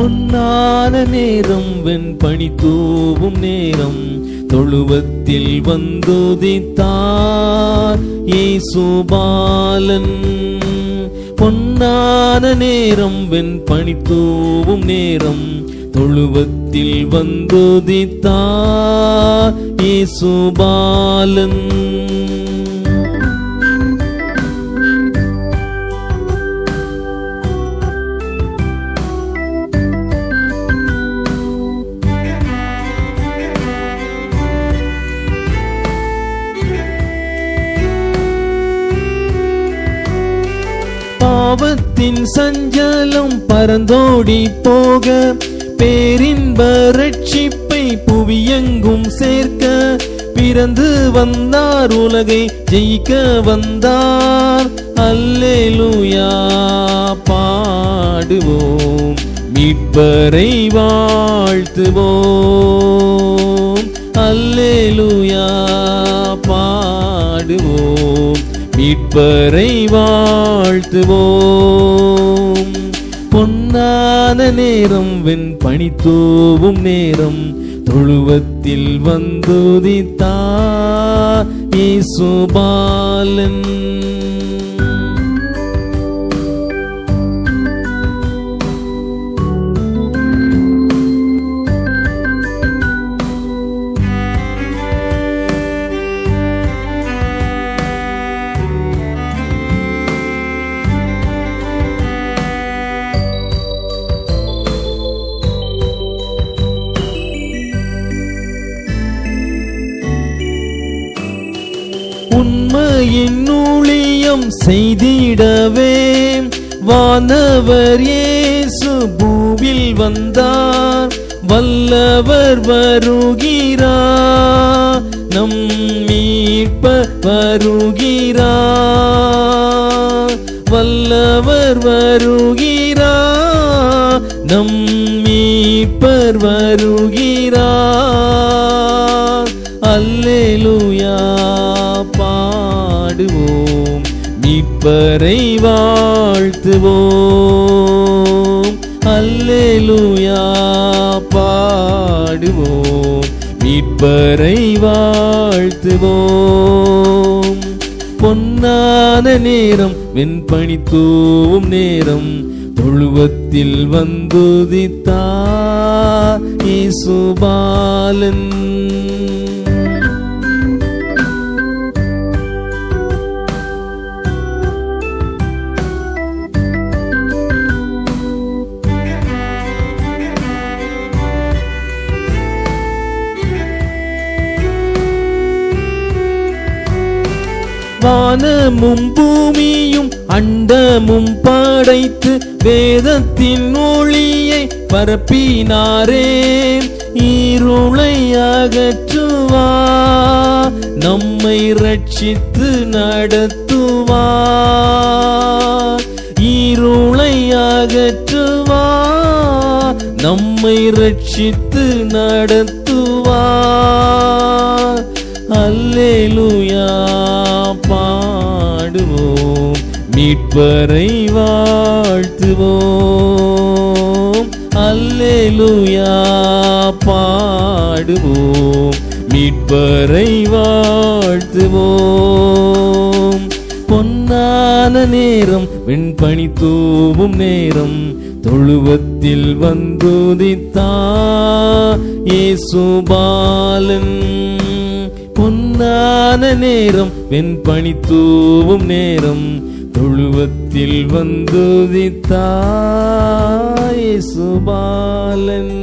பொன்னான நேரம் வெண் பனி தூவும் நேரம் தொழுவத்தில் வந்துதித்தார் ஏசுபாலன் பொன்னான நேரம் வெண் பனி தூவும் நேரம் தொழுவத்தில் வந்துதித்தார் ஏசுபாலன் பாவத்தின் சஞ்சலம் பறந்தோடி போக பேரின்ப ரட்சிப்பை புவியெங்கும் சேர்க்க பிறந்து வந்தார் உலகை ஜெயிக்க வந்தார். அல்லேலூயா பாடுவோம் மீட்பரை வாழ்த்துவோம். அல்லேலூயா பாடுவோம் மீட்பரை வாழ்த்துவோம். பொன்னான நேரம் வெண் பனி தூவும் நேரம் தொழுவத்தில் வந்துதித்தா. ஈசுபாலன் உண்மையின் ஊழியம் செய்திடவே வானவர் இயேசு பூவில் வந்தார். வல்லவர் வருகிறார். நம் மீட்பர் வருகிறார். வல்லவர் வருகிறார். நம் மீட்பர் வருகிறார். அல்லேலூயா. பாடுவோம் மீட்பரை வாழ்த்துவோம். அல்லேலூயா பாடுவோம் மீட்பரை வாழ்த்துவோம். பொன்னான நேரம் வெண்பணி தூவும் நேரம் தொழுவத்தில் வந்துதித்தா இயேசுபாலன் வானமும் பூமியும் அண்டமும் படைத்து வேதத்தின் ஒளியை பரப்பினாரே. ஈருளை அகற்றுவா நம்மை ரட்சித்து நடத்துவா. ஈருளை அகற்றுவா நம்மை ரட்சித்து நடத்துவா. அல்லேலூ மீட்பரை வாழ்த்துவோம். அல்லேலூயா பாடுவோம். மீட்பரை வாழ்த்துவோம். பொன்னான நேரம் வெண்பணி தூவும் நேரம். தொழுவத்தில் வந்துதித்தா இயேசுபாலன். பொன்னான நேரம் வெண்பணி தூவும் நேரம். தொழுவத்தில் வந்துதித்தாய் சுபாலன்.